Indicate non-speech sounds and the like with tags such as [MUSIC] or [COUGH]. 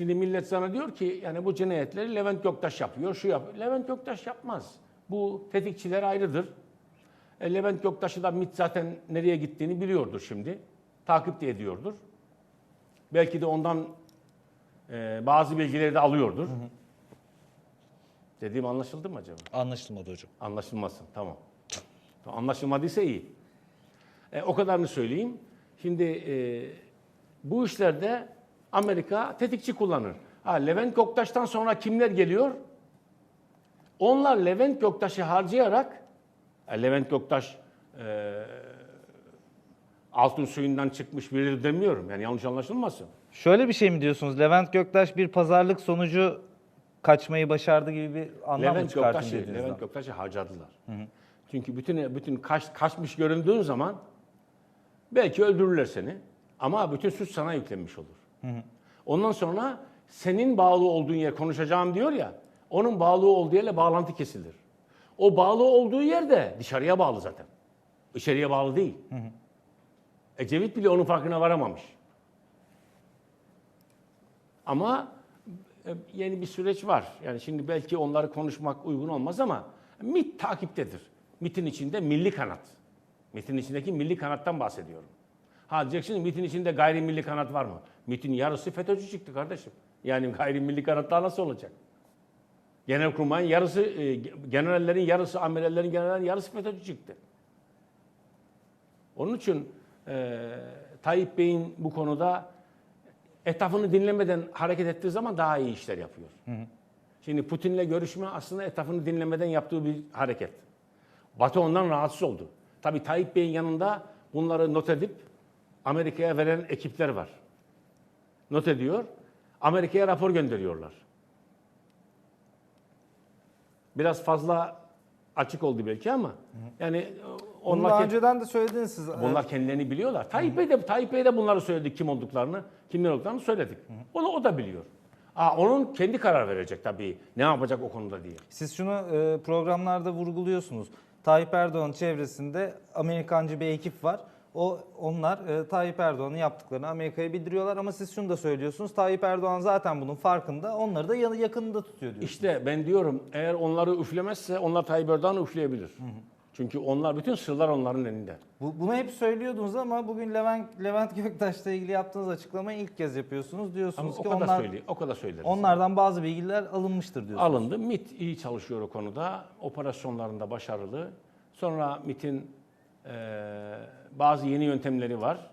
Şimdi millet sana diyor ki yani bu cinayetleri Levent Göktaş yapıyor, şu yapıyor. Levent Göktaş yapmaz. Bu tetikçiler ayrıdır. E, Levent Göktaş'ı da MİT zaten nereye gittiğini biliyordur şimdi. Takip de ediyordur. Belki de ondan e, bazı bilgileri de alıyordur. Dediğim anlaşıldı mı acaba? Anlaşılmadı hocam. Anlaşılmasın. Tamam. Tamam, Anlaşılmadıysa iyi. E, o kadarını söyleyeyim. Şimdi e, bu işlerde Amerika tetikçi kullanır. Ha, Levent Göktaş'tan sonra kimler geliyor? Onlar Levent Göktaş'ı harcayarak, e, Levent Göktaş e, altın suyundan çıkmış biri demiyorum. Yani yanlış anlaşılmasın. Şöyle bir şey mi diyorsunuz? Levent Göktaş bir pazarlık sonucu kaçmayı başardı gibi bir anlam mı Levent çıkartın Göktaş'ı, dediğinizden? Levent Göktaş'ı harcadılar. Çünkü bütün bütün kaç, kaçmış göründüğün zaman belki öldürürler seni ama bütün suç sana yüklenmiş olur. Ondan sonra senin bağlı olduğun yer konuşacağım diyor ya, onun bağlı olduğu yerle bağlantı kesilir. O bağlı olduğu yer de dışarıya bağlı zaten. İçeriye bağlı değil. Ecevit bile onun farkına varamamış. Ama e, yeni bir süreç var. Yani şimdi belki onları konuşmak uygun olmaz ama MIT takiptedir. MIT'in içinde milli kanat. MIT'in içindeki milli kanattan bahsediyorum. Ha diyeceksin MIT'in içinde gayrimilli kanat var mı? MIT'in yarısı FETÖ'cü çıktı kardeşim. Yani [LAUGHS] gayrimilli kanat daha nasıl olacak? Genelkurmay'ın yarısı, e, generallerin yarısı, amirallerin generallerin yarısı FETÖ'cü çıktı. Onun için e, Tayyip Bey'in bu konuda etrafını dinlemeden hareket ettiği zaman daha iyi işler yapıyor. Şimdi Putin'le görüşme aslında etrafını dinlemeden yaptığı bir hareket. Batı ondan rahatsız oldu. Tabii Tayyip Bey'in yanında bunları not edip Amerika'ya veren ekipler var. Not ediyor. Amerika'ya rapor gönderiyorlar. Biraz fazla açık oldu belki ama yani Bunu onlar daha kend- önceden de söylediniz siz. Bunlar kendilerini biliyorlar. Tayyip Bey de Tayyip Bey de bunları söyledi kim olduklarını, kimler olduklarını söyledik. Onu o da biliyor. Aa, onun kendi karar verecek tabii. Ne yapacak o konuda diye. Siz şunu e, programlarda vurguluyorsunuz. Tayyip Erdoğan çevresinde Amerikancı bir ekip var. O onlar e, Tayyip Erdoğan'ın yaptıklarını Amerika'ya bildiriyorlar ama siz şunu da söylüyorsunuz. Tayyip Erdoğan zaten bunun farkında. Onları da yanı yakınında tutuyor diyorsunuz. İşte ben diyorum eğer onları üflemezse onlar Tayyip Erdoğan'ı üfleyebilir. Çünkü onlar bütün sırlar onların elinde. Bu, bunu hep söylüyordunuz ama bugün Levent Levent Göktaş'la ilgili yaptığınız açıklamayı ilk kez yapıyorsunuz. Ama Diyorsunuz o ki kadar onlar söyleyeyim, o kadar söyleriz. onlardan bazı bilgiler alınmıştır diyorsunuz. Alındı. MIT iyi çalışıyor o konuda. Operasyonlarında başarılı. Sonra MIT'in eee, bazı yeni yöntemleri var.